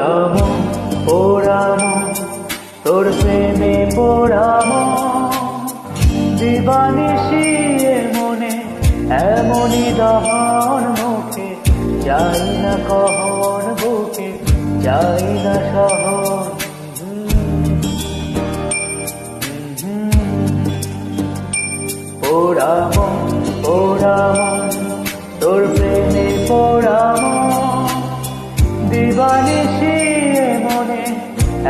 পোড়াম পোড়াম, তোর প্রেমে পোড়াম। দিবানিসি এ মনে এমনই দহন মুখে, যাই না কহন বুকে, যাই না পোড়াম পোড়াম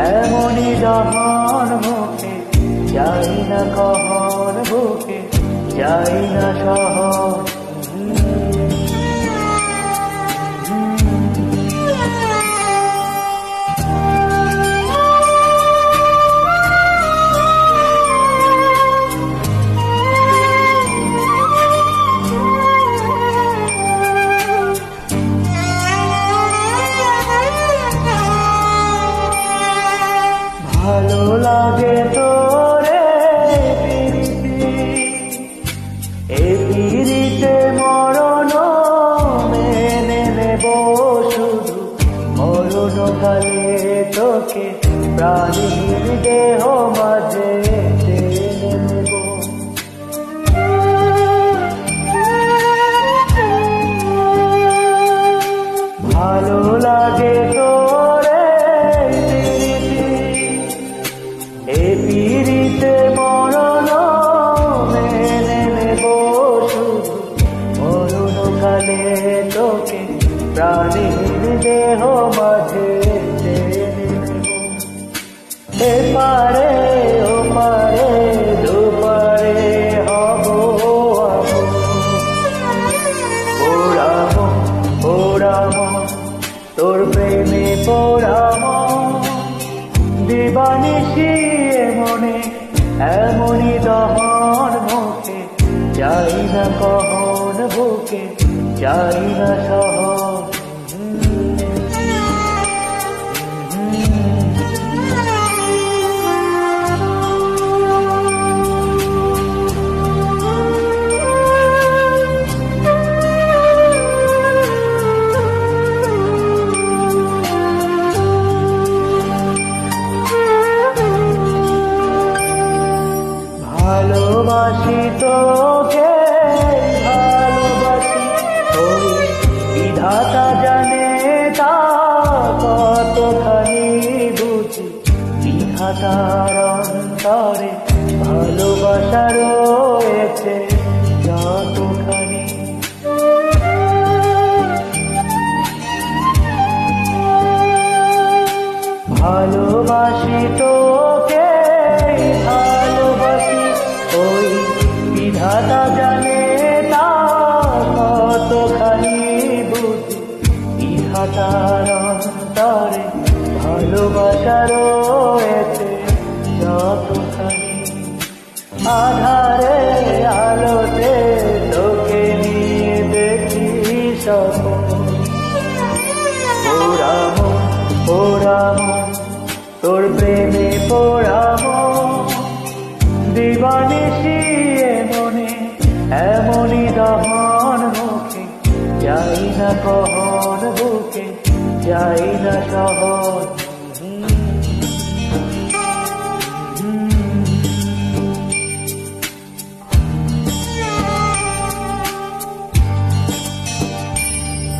এমনই দহন মুখে যাই না কহন বুকে যাই না শহর মরণ কালে তোকে প্রাণীর দেহ মাঝে ভালো লাগে তোরে এ পিরিতে মরণ মেনে নেব শুধু। মরণ কালে তোকে প্রাণীর দেহ মাঝে এ পারে ও পারে দুপারে হব পোড়াম পোড়াম তোর প্রেমে পোড়াম দিবানিসি মনে এমনই দহন মুখে, যাই না কহন বুকে, যাই না শহর ভালোবাসি অন্তরে ভালোবাসা রয়েছে যতখানি ভালোবাসি তোকে, ভালোবাসি ওই বিধাতা জানে তা কতখানি বুঝি। বিধাতার অন্তরে ভালোবাসা রয়েছে। আধারে আলোতে তোকে নিয়ে দেখি সপন পোড়াম পোড়াম, তোর প্রেমে পোড়াম। দিবানিসি মনে এমনই দহন মুখে, যাই না কহন বুকে, যাই না